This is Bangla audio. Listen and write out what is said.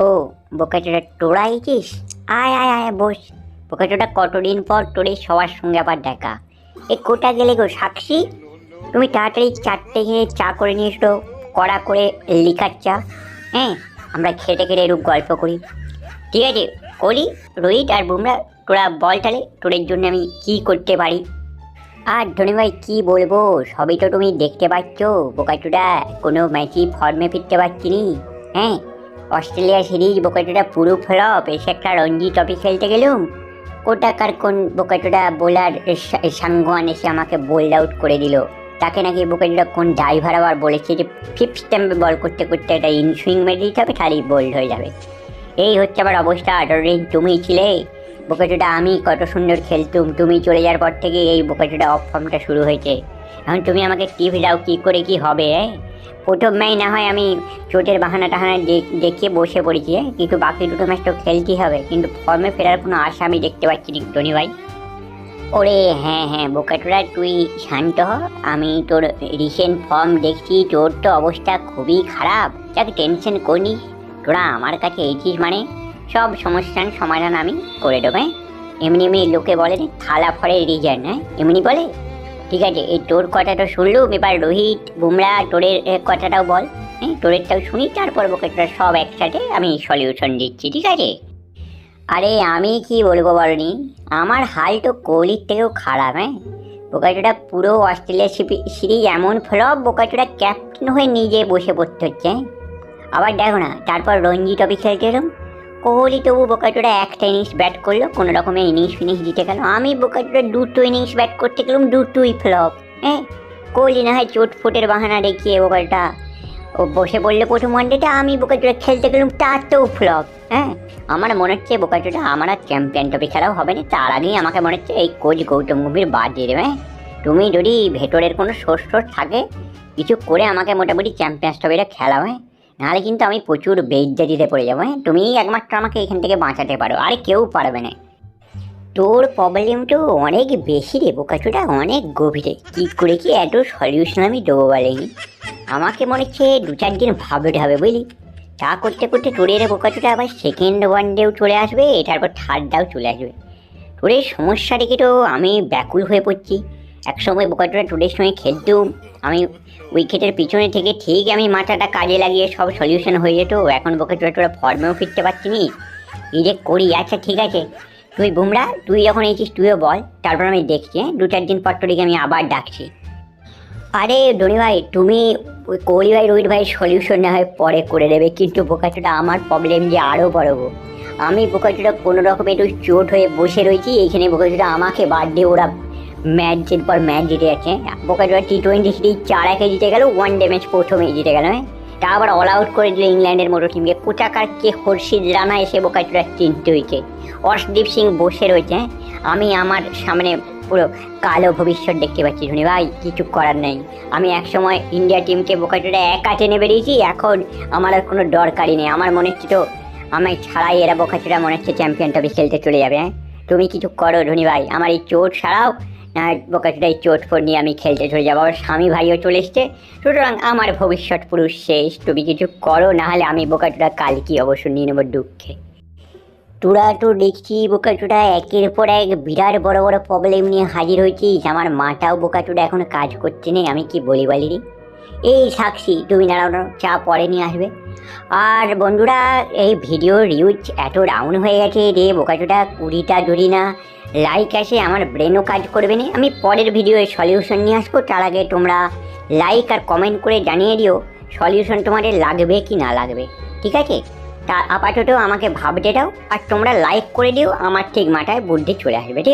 ও বোকাচোটা তোরা আইছিস আয় আয় আয়, বস। বোকাচোটা কতদিন পর তোর সবার সঙ্গে আবার দেখা? এ কোটা গেলে গো, সাক্ষী? তুমি তাড়াতাড়ি চারটে খেয়ে চা করে নিয়ে এসো, কড়া করে লিকার চা। হ্যাঁ আমরা খেটে খেটে এরূপ গল্প করি। ঠিক আছে করি রোহিত আর বুমরা, তোরা বল তাহলে, তোদের জন্য আমি কি করতে পারি? আর ধনী ভাই, কী বলব? সবই তো তুমি দেখতে পাচ্ছ বোকাচুটা কোনো ম্যাচই ফর্মে ফিরতে পারছি নি। হ্যাঁ অস্ট্রেলিয়া সিরিজ বোকাচুটা পুরো ফ্লপ এসে একটা রঞ্জি ট্রফি খেলতে গেলুম কোটাকার কোন বোকাচুটা বোলার সাঙ্গওয়ান এসে আমাকে বোল্ড আউট করে দিল? তাকে নাকি বোকাচুটা কোন ড্রাইভার আবার বলেছে যে ফিফথ স্ট্যাম্পে বল করতে করতে একটা ইনসুইং মেরে দিতে হবে, তাহলেই বোল্ড হয়ে যাবে। এই হচ্ছে আমার অবস্থা এতদিন তুমি ছিলে। বোকাচোটা আমি কত সুন্দর খেলতুম তুমি চলে যাওয়ার পর থেকে এই বোকাচোটা অফ ফর্মটা শুরু হয়েছে। এখন তুমি আমাকে টিপ দাও কী করে কি হবে প্রথম ম্যাচ না হয় আমি চোটের বাহানা টাহানা দেখিয়ে বসে পড়েছি কিন্তু বাকি দুটো ম্যাচ তো খেলতেই হবে, কিন্তু ফর্মে ফেরার কোনো আশা আমি দেখতে পাচ্ছি না টনি ভাই। ওরে হ্যাঁ হ্যাঁ বোকাটোরা তুই শান্ত হ, আমি তোর রিসেন্ট ফর্ম দেখছি, তোর তো অবস্থা খুবই খারাপ, যাকে টেনশন করিস, তোরা আমার কাছে এইছিস মানে সব সমস্যার সমাধান আমি করে দেবো? এমনি এমনি লোকে বলে থালা ফরের রিজন হ্যাঁ এমনি বলে? ঠিক আছে, এই তোর কথাটা শুনলুম, এবার রোহিত, বুমরা, তোরের কথাটাও বল। হ্যাঁ তোরেরটাও শুনি, তারপর বোকাটোরা সব একসাথে আমি সলিউশন দিচ্ছি, ঠিক আছে? আরে আমি কি বলব বলনি, আমার হাল তো কোহলির থেকেও খারাপ হ্যাঁ? বোকাচোটা পুরো অস্ট্রেলিয়া সিরিজ এমন ফ্লপ বোকাচোটা ক্যাপ্টেন হয়ে নিজে বসে পড়তে হচ্ছে হ্যাঁ? আবার দেখো না, তারপর রঞ্জি ট্রফি খেলতে এলাম কোহলি তবু বোকাচোটা একটা ইনিংস ব্যাট করল, কোনো রকমের ইনিংস ফিনিংস দিতে গেল। আমি বোকাচোটা দুটো ইনিংস ব্যাট করতে গেলাম, দুটোই ফ্লপ হ্যাঁ? কোহলি না হয় চোট ফোটের বাহানা দেখিয়ে বোকাটা ও বসে পড়ল প্রথম ওয়ানডেটা আমি বোকাচোটা খেলতে গেলাম, তাতেও ফ্লপ হ্যাঁ? আমার মনে হচ্ছে বোকাচোটা আমার আর চ্যাম্পিয়ন ট্রফি খেলাও হবে না, তার আগেই আমাকে মনে হচ্ছে এই কোচ গৌতম গম্ভীর বাদ দিয়ে দেবে হ্যাঁ? তুমি যদি ভেতরের কোনো সোর্স থাকে, কিছু করে আমাকে মোটামুটি চ্যাম্পিয়ন্স ট্রফিটা খেলাও হ্যাঁ? নাহলে কিন্তু আমি প্রচুর বেজ্জাতিতে পড়ে যাব হ্যাঁ? তুমিই একমাত্র আমাকে এখান থেকে বাঁচাতে পারো, আর কেউ পারবে না। তোর প্রবলেম তো অনেক বেশি রে বোকাচোটা অনেক গভীরে। কী করে কি এত সলিউশন আমি দেবো বলেনি আমাকে মনে হচ্ছে দু চার দিন ভাবতে হবে, বুঝলি? তা করতে করতে তোরের বোকাচোটা আবার সেকেন্ড ওয়ান ডেও চলে আসবে, তারপর থার্ডটাও চলে আসবে। তোরের সমস্যা দেখে তো আমি ব্যাকুল হয়ে পড়ছি। একসময় বোকাচোটা তোদের সঙ্গে খেলতুম। আমি উইকেটের পিছনে থেকে ঠিক আমি মাথাটা কাজে লাগিয়ে সব সলিউশন হয়ে যেত। এখন বোকাচোটা তোরা ফর্মেও ফিরতে পারছি নি। যে করি? আচ্ছা ঠিক আছে। তুই বুমরা, তুই যখন এসেছিস, তুইও বল। তারপর আমি দেখছি হ্যাঁ? দু চার দিন পর তোরিকে আমি আবার ডাকছি। আরে, ধনী ভাই, তুমি ওই কোহলি ভাই, রোহিত ভাই সলিউশন না হয় পরে করে দেবে। কিন্তু বোকাচোটা আমার প্রবলেম যে আরও বড় গো। আমি বোকাচোটা কোনো রকম একটু চোট হয়ে বসে রয়েছি, এইখানে বোকাচোটা আমাকে বাদ দিয়ে ওরা ম্যাচ জিত পর ম্যাচ জিতে যাচ্ছে বোকাচোটা টি টোয়েন্টি সিরিজ চার একে জিতে গেল ওয়ান ডে ম্যাচ প্রথমেই জিতে গেল হ্যাঁ? তা আবার অল আউট করে দিল ইংল্যান্ডের মতো টিমকে কোচাকার কে হর্ষিদ রানা এসে বোকাচোটা চিনতে হয়েছে অর্শদীপ সিং বসে রয়েছে হ্যাঁ? আমি আমার সামনে পুরো কালো ভবিষ্যৎ দেখতে পাচ্ছি, ধনী ভাই, কিছু করার নেই। আমি একসময় ইন্ডিয়া টিমকে বোকাচোটা একা টেনে বেরিয়েছি, এখন আমার আর কোনো দরকারই নেই। আমার মনে হচ্ছে তো, আমি ছাড়াই এরা বোকাচোটা মনে হচ্ছে চ্যাম্পিয়ন ট্রফি খেলতে চলে যাবে হ্যাঁ? তুমি কিছু করো, ধনী ভাই। আমার এই চোট ছাড়াও না বোকাচোটা চোট ফোট নিয়ে আমি খেলতে চলে যাব। আমার স্বামী ভাইও চলে এসছে। সুতরাং আমার ভবিষ্যৎ পুরুষ শেষ। তুমি কিছু করো, নাহলে আমি বোকাচোটা কাল কি অবশ্য নিয়ে নেব দুঃখে। তোরা তো দেখছি বোকাচোটা একের পর এক বিরাট বড় বড় প্রবলেম নিয়ে হাজির হয়েছিস। আমার মাটাও বোকাচোটা এখন কাজ করছে নেই আমি কি বলি বলি রে? এই সাক্ষী তুমি দাঁড়াও, চা পরে নিয়ে আসবে আর বন্ধুরা এই ভিডিওর রিউজ এত ডাউন হয়ে গেছে রে বোকাচোটা কুড়িটা যদি না লাইক আসে আমার ব্রেনও কাজ করবে না আমি পরের ভিডিওর সলিউশন নিয়ে আসব তার আগে তোমরা লাইক আর কমেন্ট করে জানিয়ে দিও সলিউশন তোমাদের লাগবে কি না লাগবে ঠিক আছে তা আপাতত আমাকে ভাবতে দাও আর তোমরা লাইক করে দিও আমার ঠিক মাথায় বুদ্ধি চলে আসবে ঠিক?